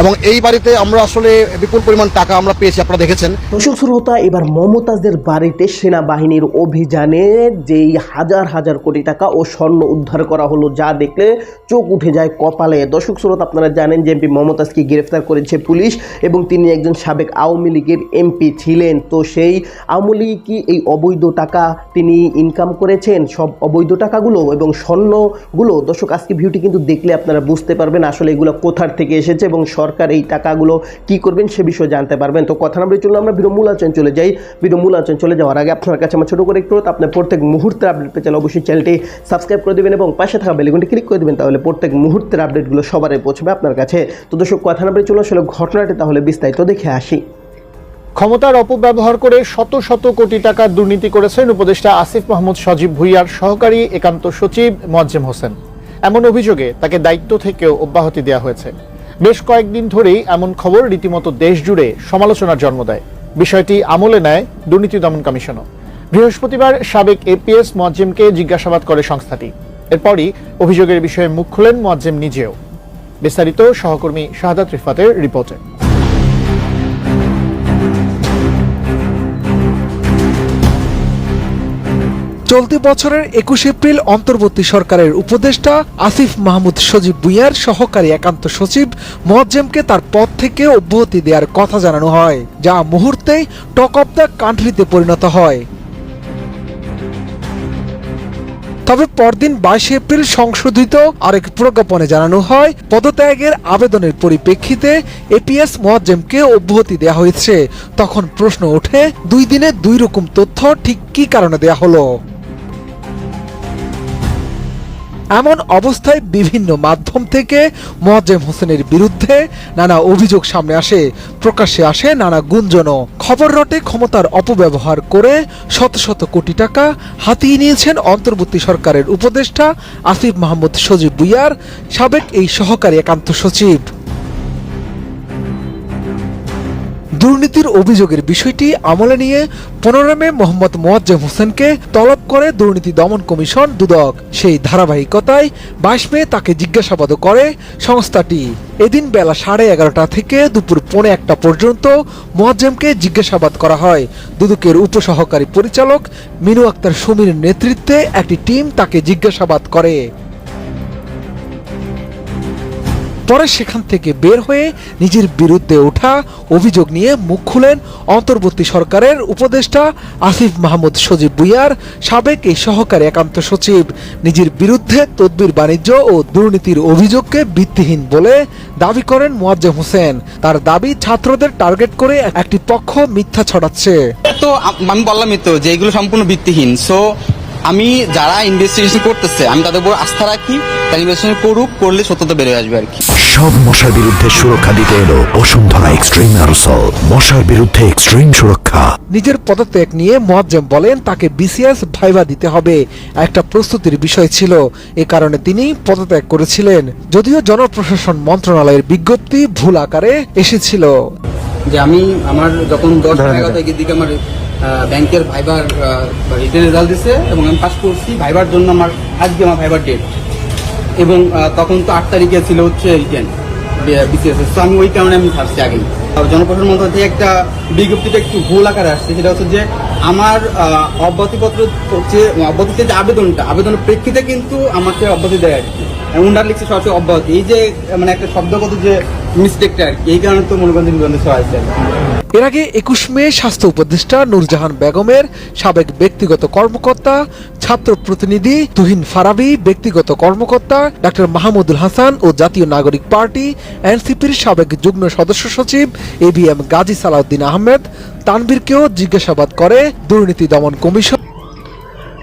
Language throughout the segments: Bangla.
এবং এই বাড়িতে আমরা আসলে বিপুল পরিমাণ টাকা আমরা পেয়েছি, আপনারা দেখেছেন। দর্শক শ্রোতা এবার মমতাজদের বাড়িতে সেনাবাহিনীর অভিযানে যেই হাজার হাজার কোটি টাকা ও স্বর্ণ উদ্ধার করা হলো, যা দেখলে চোখ উঠে যায় কপালে। দর্শক শ্রোতা, আপনারা জানেন যে এমপি মমতাজকে গ্রেফতার করেছে পুলিশ এবং তিনি একজন সাবেক আওয়ামী লীগের এমপি ছিলেন। তো সেই আওয়ামী লীগ কি এই অবৈধ টাকা তিনি ইনকাম করেছেন? সব অবৈধ টাকাগুলো এবং স্বর্ণগুলো? দর্শক, আজকে ভিউটি কিন্তু দেখলে আপনারা বুঝতে পারবেন আসলে এগুলো কোথার থেকে এসেছে এবং সরকার এই টাকাগুলো কি করবেন সে বিষয়ে জানতে পারবেন। তো কথা নাম্বার চলুন, আমরা ভিডিও মূল আলোচনা চলে যাই। ভিডিও মূল আলোচনা চলে যাওয়ার আগে আপনার কাছে আমার ছোটো করে একটু আপনার প্রত্যেক মুহূর্তের আপডেট পেতে চাইলে অবশ্যই চ্যানেলটি সাবস্ক্রাইব করে দেবেন এবং পাশে থাকা বেলিগুনটি ক্লিক করে দেবেন, তাহলে প্রত্যেক মুহূর্তের আপডেটগুলো সবারই পৌঁছবে আপনার কাছে। তো দর্শক, কথা নাম্বার চলুন, আসলে ঘটনাটি তাহলে বিস্তারিত দেখে আসি। ক্ষমতার অপব্যবহার করে শত শত কোটি টাকার দুর্নীতি করেছেন উপদেষ্টা আসিফ মাহমুদ সজীব ভুইয়ার সহকারী একান্ত সচিব মোয়াজ্জেম হোসেন। এমন অভিযোগে তাকে দায়িত্ব থেকেও অব্যাহতি দেওয়া হয়েছে। বেশ কয়েকদিন ধরেই এমন খবর রীতিমতো দেশ জুড়ে সমালোচনার জন্ম দেয়। বিষয়টি আমলে নেয় দুর্নীতি দমন কমিশনও। বৃহস্পতিবার সাবেক এপিএস মোয়াজ্জেমকে জিজ্ঞাসাবাদ করে সংস্থাটি। এরপরই অভিযোগের বিষয়ে মুখ খুলেন মোয়াজ্জেম নিজেও। বিস্তারিত সহকর্মী শাহাদাত রিফাতের রিপোর্টে। চলতি বছরের একুশ এপ্রিল অন্তর্বর্তী সরকারের উপদেষ্টা আসিফ মাহমুদ সজীব ভুইয়ার সহকারী একান্ত সচিব মোয়াজ্জেমকে তার পদ থেকে অব্যাহতি দেওয়ার কথা জানানো হয়, যা মুহূর্তেই টক অব দ্য কান্ট্রিতে পরিণত হয়। তবে পরদিন বাইশে এপ্রিল সংশোধিত আরেক প্রজ্ঞাপনে জানানো হয়, পদত্যাগের আবেদনের পরিপ্রেক্ষিতে এপিএস মোয়াজ্জেমকে অব্যাহতি দেওয়া হয়েছে। তখন প্রশ্ন ওঠে, দুই দিনে দুই রকম তথ্য ঠিক কী কারণে দেয়া হলো? এমন অবস্থায় বিভিন্ন মাধ্যম থেকে মোয়াজ্জেম হোসেনের বিরুদ্ধে নানা অভিযোগ সামনে আসে। প্রকাশ্যে আসে নানা গুঞ্জনও। খবর রটে ক্ষমতার অপব্যবহার করে শত শত কোটি টাকা হাতিয়ে নিয়েছেন অন্তর্বর্তী সরকারের উপদেষ্টা আসিফ মাহমুদ সজীব বুইয়ার, সাবেক এই সহকারী একান্ত সচিব। দুর্নীতির অভিযোগের বিষয়টি আমলে নিয়ে পনেরো মে মোহাম্মদ মোয়াজ্জেম হোসেনকে তলব করে দুর্নীতি দমন কমিশন দুদক। সেই ধারাবাহিকতায় বাইশ মে তাকে জিজ্ঞাসাবাদও করে সংস্থাটি। এদিন বেলা সাড়ে এগারোটা থেকে দুপুর পৌনে একটা পর্যন্ত মোয়াজ্জেমকে জিজ্ঞাসাবাদ করা হয়। দুদকের উপসহকারী পরিচালক মিনু আক্তার সমীর নেতৃত্বে একটি টিম তাকে জিজ্ঞাসাবাদ করে। পরে সেখান থেকে বের হয়ে নিজের বিরুদ্ধে ওঠা অভিযোগ নিয়ে মুখ খুলেন অন্তর্বর্তী সরকারের উপদেষ্টা আসিফ মাহমুদ সজীব বুইয়ার সাবেক এই সহকারী একান্ত সচিব। নিজের বিরুদ্ধে তদবির বাণিজ্য ও দুর্নীতির অভিযোগকে ভিত্তিহীন বলে দাবি করেন মোয়াজ্জেম হোসেন। তার দাবি ছাত্রদের টার্গেট করে একটি পক্ষ মিথ্যা ছড়াচ্ছে। তো আমি বললামই তো যে এগুলো সম্পূর্ণ ভিত্তিহীন। সো আমি যারা ইনভেস্টিগেশন করতেছে আমি তাদের উপর আস্থা রাখি তারা ইনভেস্টিগেশন করুক করলে সত্যতা বেড়ে আসবে আর কি। সব মশার বিরুদ্ধে সুরক্ষা দিতে এলো বসুন্ধরা এক্সট্রিম অ্যারোসল মশার বিরুদ্ধে এক্সট্রিম সুরক্ষা। নিজের পদত্যাগ নিয়ে মোয়াজ্জেম বলেন তাকে বিসিএস ভাইবা দিতে হবে একটা প্রস্তুতির বিষয় ছিল। এ কারণে তিনি পদত্যাগ করেছিলেন। যদিও জনপ্রশাসন মন্ত্রণালয়ের বিজ্ঞপ্তি ভুল আকারে এসেছিল। যে আমি আমার যখন দশ এগারো তারিখের দিকে আমার ব্যাংকের ভাইবার রিটার্ন রেজাল্ট দিছে এবং আমি পাস করছি ভাইবার জন্য আমার, আজকে আমার ভাইবার ডেট এবং তখন তো আট তারিখে ছিল হচ্ছে রিটার্ন বিসিএস তো আমি ওই কারণে আমি ছাড়ছি আর জনপ্রশাসন মন্ত্রণালয় থেকে একটা বিজ্ঞপ্তিটা একটু ভুল আকারে আসছে, সেটা হচ্ছে যে আমার অব্যাহতিপত্র হচ্ছে অব্যাহতিতে যে আবেদনটা, আবেদনের প্রেক্ষিতে কিন্তু আমাকে অব্যাহতি দেয় আর কি। উন্ডার লিখছে সবচেয়ে অব্যাহতি এই যে মানে একটা শব্দগত যে মিস্টেকটা আর কি, এই কারণে তো মনে করেন এর আগে একুশ মে স্বাস্থ্য উপদেষ্টা নুরজাহান বেগমের সাবেক ব্যক্তিগত কর্মকর্তা, ছাত্র প্রতিনিধি তুহিন ফারাবি, ব্যক্তিগত কর্মকর্তা ডাক্তার মাহমুদুল হাসান ও জাতীয় নাগরিক পার্টি, এনসিপির সাবেক যুগ্ম সদস্য সচিব A B M Gazi Salauddin Ahmed তানবীরকেও জিজ্ঞাসাবাদ করে দুর্নীতি দমন কমিশন।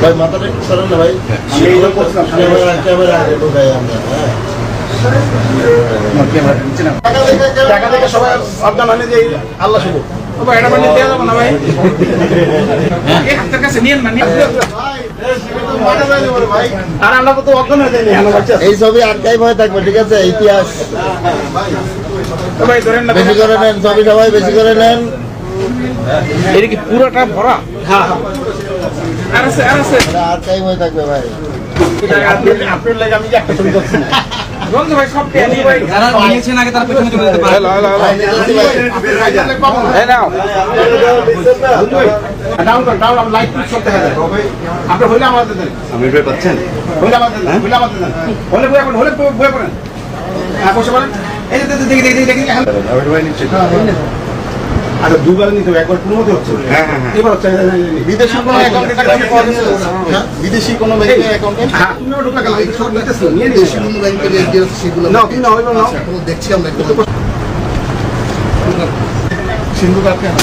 ভাই মাথাটা একটু সরেন না ভাই। ক্যামেরা আগে ঢুকাই আমরা হ্যাঁ। টাকা থেকে সবাই আপনার মানে যে আল্লাহ শুভ। এই ছবি আটকাই ভয় থাকবে ঠিক আছে? ইতিহাস। বেশি করে নেন ছবি সবাই বেশি করে নেন। এটা কি পুরোটা ভরা। আটকাই ভয় থাকবে ভাই। যারা নিয়েছেন আগে তারা পেছনে চলে যেতে পারে। ভাই, নিতেছি ভাই। আমি বের পাচ্ছেন? আচ্ছা দুবার নিতে হবে একবার কোনো মতে হচ্ছে হ্যাঁ হ্যাঁ হ্যাঁ। এবার হচ্ছে বিদেশি কোনো অ্যাকাউন্টে টাকা? বিদেশি কোনো ব্যাংকে অ্যাকাউন্টে সব নিতেছি নিয়ে কোন সেগুলো না না আচ্ছা, এখনও দেখছি আমরা একটু। সিন্ধু কাটকে না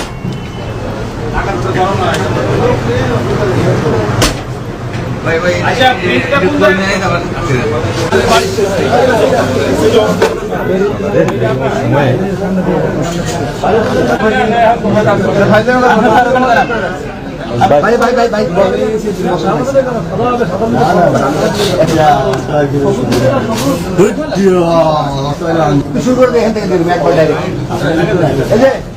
ভাই ভাই ভাই ভাই শুরু করে দেখেন থেকে দেখবেন একবার ডাইরেক্ট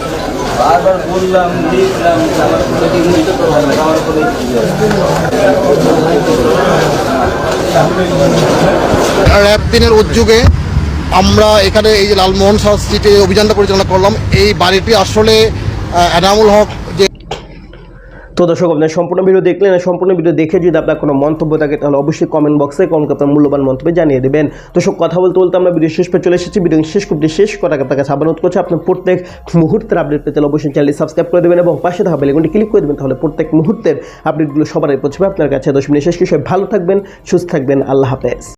কিন্তু র্যাব দিনের উদ্যোগে আমরা এখানে এই লালমোহন সাহা স্ট্রিটে অভিযানটা পরিচালনা করলাম। এই বাড়িটি আসলে এনামুল হক তো দর্শক, আপনার সম্পূর্ণ ভিডিও দেখলেন সম্পূর্ণ ভিডিও দেখে যদি আপনার কোনো মন্তব্য থাকে, তাহলে অবশ্যই কমেন্ট বক্সে কমেন্ট আপনার মূল্যবান মন্তব্য জানিয়ে দেবেন। দর্শক, কথা বলতে বলতে আমরা ভিডিও শেষ পর্যন্ত চলে এসেছি। ভিডিও শেষ করতে শেষ করার আপনাকে সাবানত করছে, আপনার প্রত্যেক মুহূর্তের আপডেট পেতে অবশ্যই চ্যানেলটি সাবস্ক্রাইব করে দেবেন এবং পাশে থাকা বেলেগুনটি ক্লিক করে দেবেন, তাহলে প্রত্যেক মুহূর্তের আপডেটগুলো সবার পৌঁছবে। আপনার কাছে দশ মিনিট শেষ কিছু ভালো থাকবেন, সুস্থ থাকবেন, আল্লাহ হাফেজ।